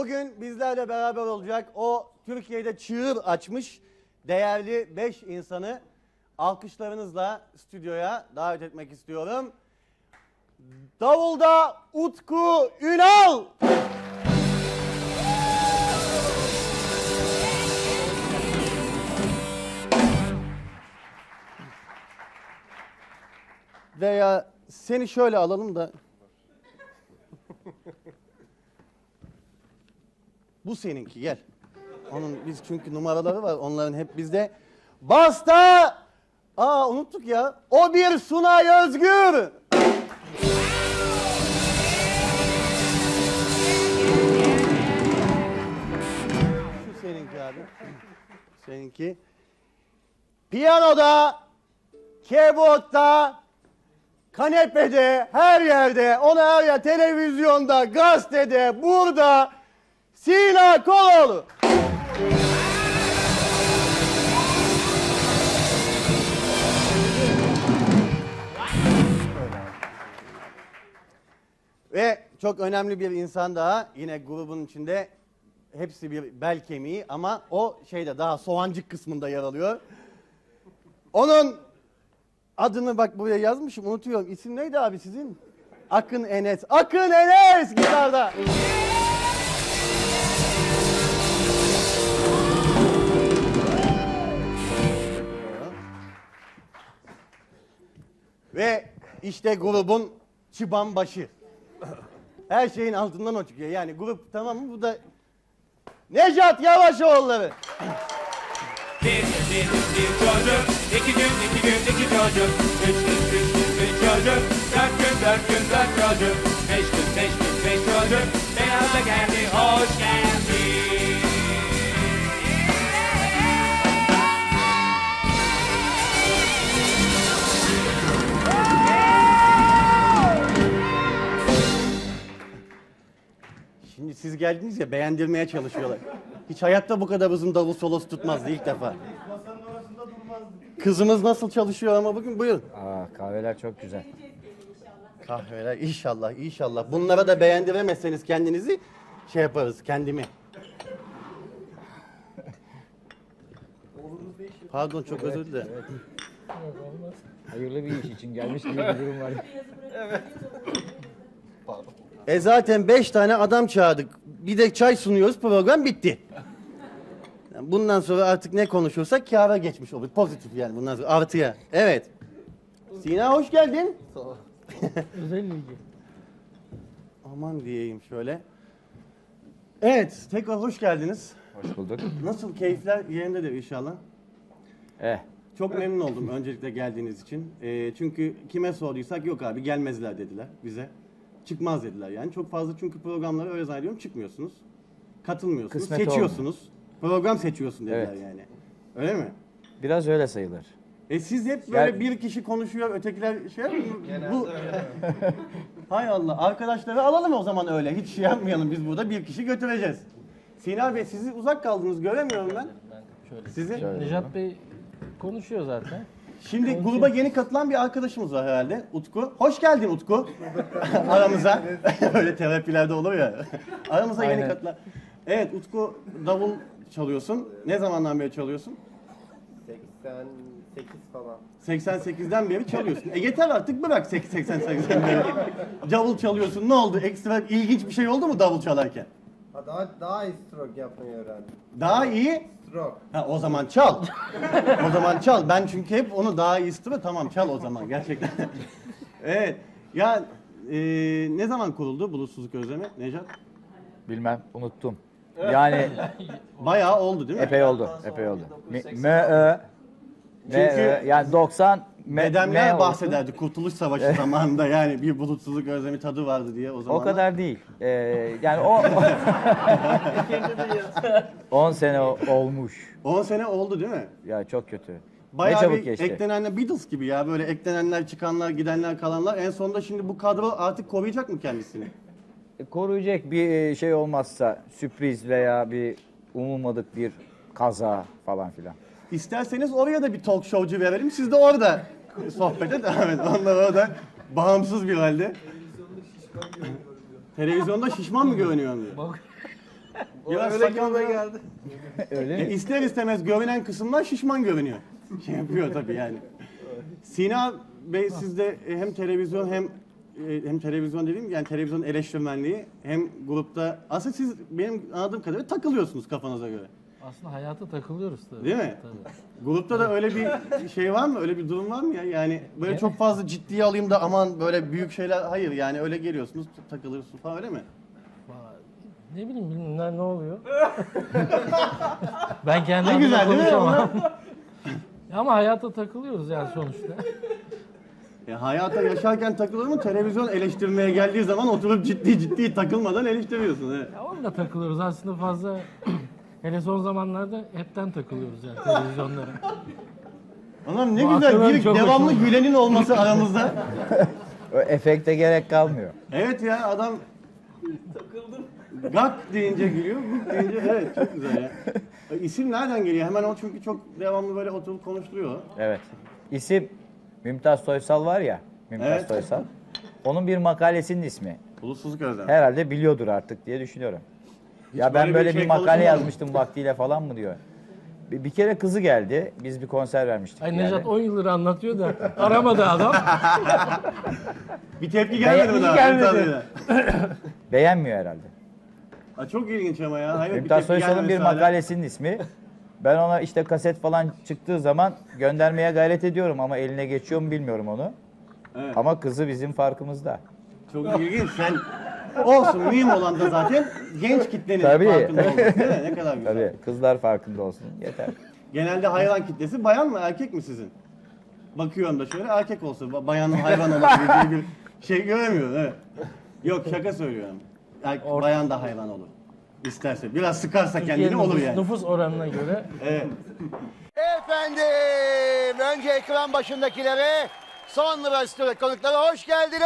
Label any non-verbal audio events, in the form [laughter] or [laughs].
Bugün bizlerle beraber olacak o Türkiye'de çığır açmış değerli 5 insanı alkışlarınızla stüdyoya davet etmek istiyorum. Davulda Utku Ünal. Veya seni şöyle alalım da Bu seninki gel. Onun biz çünkü numaraları var onların hep bizde. Basta! Aa unuttuk ya. O bir Sunay Özgür. Şu seninki abi. Seninki. Piyanoda, keyboardta, kanepede, her yerde, onu her yer, televizyonda, gazetede, burada Sina Koloğlu. Ve çok önemli bir insan daha yine grubun içinde hepsi bir bel kemiği ama o şeyde daha soğancık kısmında yer alıyor. Onun adını bak buraya yazmışım unutuyorum. İsim neydi abi sizin? Akın Enes. Akın Enes gitarda. Ve işte grubun çıban başı. Her şeyin altından o çıkıyor. Yani grup tamam mı? Bu da Necat Yavaşoğulları. Bir bir bir çocuk, iki gün iki gün iki çocuk, üç gün üç gün üç çocuk, dört gün dört gün dört çocuk, beş gün beş gün beş çocuk, beyaz da geldiniz ya beğendirmeye çalışıyorlar. Hiç hayatta bu kadar uzun davul solosu tutmazdı ilk defa. Kızımız nasıl çalışıyor ama bugün buyurun. Aa, kahveler çok güzel. Kahveler inşallah inşallah. Bunlara da beğendiremezseniz kendinizi şey yaparız kendimi. Pardon çok özür dilerim. Hayırlı bir iş için gelmiş gibi bir durum var. E zaten beş tane adam çağırdık. Bir de çay sunuyoruz program bitti. Yani bundan sonra artık ne konuşursak kâra geçmiş olur. Pozitif yani bundan sonra artıya. Evet. Sina hoş geldin. [laughs] Özel bilgi. Aman diyeyim şöyle. Evet tekrar hoş geldiniz. Hoş bulduk. Nasıl keyifler yerindedir inşallah. Eh, Çok memnun oldum öncelikle geldiğiniz için. Ee, çünkü kime sorduysak yok abi gelmezler dediler bize. Çıkmaz dediler yani. Çok fazla çünkü programlara öyle zannediyorum çıkmıyorsunuz. Katılmıyorsunuz. Kısmet seçiyorsunuz. Program seçiyorsun dediler Evet. yani. Öyle mi? biraz öyle sayılır. E siz hep böyle Gel- bir kişi konuşuyor, ötekiler şey. Bu... [laughs] Hay Allah. Arkadaşları alalım o zaman öyle. Hiç şey yapmayalım. Biz burada bir kişi götüreceğiz. Sina Bey sizi uzak kaldınız. Göremiyorum ben. Sizi. Şöyle. Nejat Bey konuşuyor zaten. Şimdi gruba yeni katılan bir arkadaşımız var herhalde. Utku. Hoş geldin Utku. [laughs] Aramıza. [laughs] Öyle terapilerde olur ya. Aramıza yeni Aynen. katılan. Evet Utku davul çalıyorsun. Ne zamandan beri çalıyorsun? 88 falan. 88'den beri çalıyorsun. E yeter artık bırak 88'den beri. Davul çalıyorsun. Ne oldu? Ekstra ilginç bir şey oldu mu davul çalarken? Ha daha daha iyi stroke yapmayı öğrendim. Daha iyi. Stroke. Ha o zaman çal. o zaman çal. Ben çünkü hep onu daha iyi istiyorum. Tamam çal o zaman gerçekten. evet. Ya e, ne zaman kuruldu bulutsuzluk özlemi Necat? Bilmem, unuttum. Yani [laughs] Bayağı oldu değil mi? epey oldu, epey oldu. M, M, Ö, Çünkü Ö, yani 90 M, Dedemler M olsun. bahsederdi Kurtuluş Savaşı [laughs] zamanında yani bir bulutsuzluk özlemi tadı vardı diye o zaman. O kadar değil. Ee, [laughs] yani o 10 sene olmuş. 10 sene oldu değil mi? Ya çok kötü. Bayağı ne çabuk bir geçti. eklenenler Beatles gibi ya böyle eklenenler çıkanlar gidenler kalanlar en sonunda şimdi bu kadro artık koruyacak mı kendisini? Koruyacak bir şey olmazsa sürpriz veya bir umulmadık bir kaza falan filan. İsterseniz oraya da bir talk showcu verelim siz de orada sohbete devam edin. Onlar orada bağımsız bir halde. Televizyonda şişman mı görünüyor diyor. Biraz Öyle sakal gibime falan- geldi. Öyle E, mi? ister istemez görünen kısımlar şişman görünüyor. [laughs] Şey yapıyor tabii yani. Sina Bey sizde e, hem televizyon hem e, hem televizyon dediğim yani televizyon eleştirmenliği hem grupta aslında siz benim anladığım kadarıyla takılıyorsunuz kafanıza göre. Aslında hayata takılıyoruz tabii. Değil mi? Tabii. Grupta da öyle bir şey var mı? Öyle bir durum var mı ya? Yani böyle çok fazla ciddiye alayım da aman böyle büyük şeyler hayır yani öyle geliyorsunuz takılıyorsunuz falan öyle mi? Ne bileyim bilmem ne oluyor. [laughs] ben kendi Ne güzel değil mi? konuşamam. [laughs] Ama hayata takılıyoruz yani sonuçta. Ya hayata yaşarken takılır mı? Televizyon eleştirmeye geldiği zaman oturup ciddi ciddi takılmadan eleştiriyorsunuz. Evet. Ya onunla takılıyoruz aslında fazla. Hele son zamanlarda hepten takılıyoruz yani televizyonlara. Anam ne Bu güzel akıllar bir çok devamlı hoşuma- gülenin olması aramızda. [laughs] O efekte gerek kalmıyor. Evet ya adam takıldım. Gak deyince gülüyor, guk deyince evet çok güzel ya. [laughs] E, İsim nereden geliyor? Hemen o çünkü çok devamlı böyle oturup konuşturuyor. Evet. İsim Mümtaz Soysal var ya. Mümtaz Evet. Soysal. Onun bir makalesinin ismi. Bulutsuzluk özlem. Herhalde biliyordur artık diye düşünüyorum. Ya ben böyle bir böyle bir, şey makale yazmıştım vaktiyle falan mı diyor. Bir, bir kere kızı geldi. Biz bir konser vermiştik. Ay yani. Nejat 10 yıldır anlatıyor da aramadı adam. [laughs] Bir tepki gelmedi mi daha? gelmedi. [coughs] Beğenmiyor herhalde. Ha, çok ilginç ama ya. Hayır, bir Mümtaz tepki Soysal'ın bir makalesinin ismi. Ben ona işte kaset falan çıktığı zaman göndermeye gayret ediyorum ama eline geçiyor mu bilmiyorum onu. Evet. Ama kızı bizim farkımızda. Çok ilginç. Sen olsun mühim olan da zaten genç kitlenin Tabii. farkında olması değil mi? Ne kadar [laughs] güzel. Tabii kızlar farkında olsun yeter. Genelde hayvan kitlesi bayan mı erkek mi sizin? Bakıyorum da şöyle erkek olsa ba- bayanın hayvan olabileceği bir şey göremiyorum. Evet. Yok şaka söylüyorum. Er- bayan da hayvan olur. İsterse. Biraz sıkarsa kendini Türkiye'nin olur nüfus, yani. nüfus oranına göre Evet. Efendim, önce ekran başındakilere, sonra stüdyo konuklara hoş geldiniz.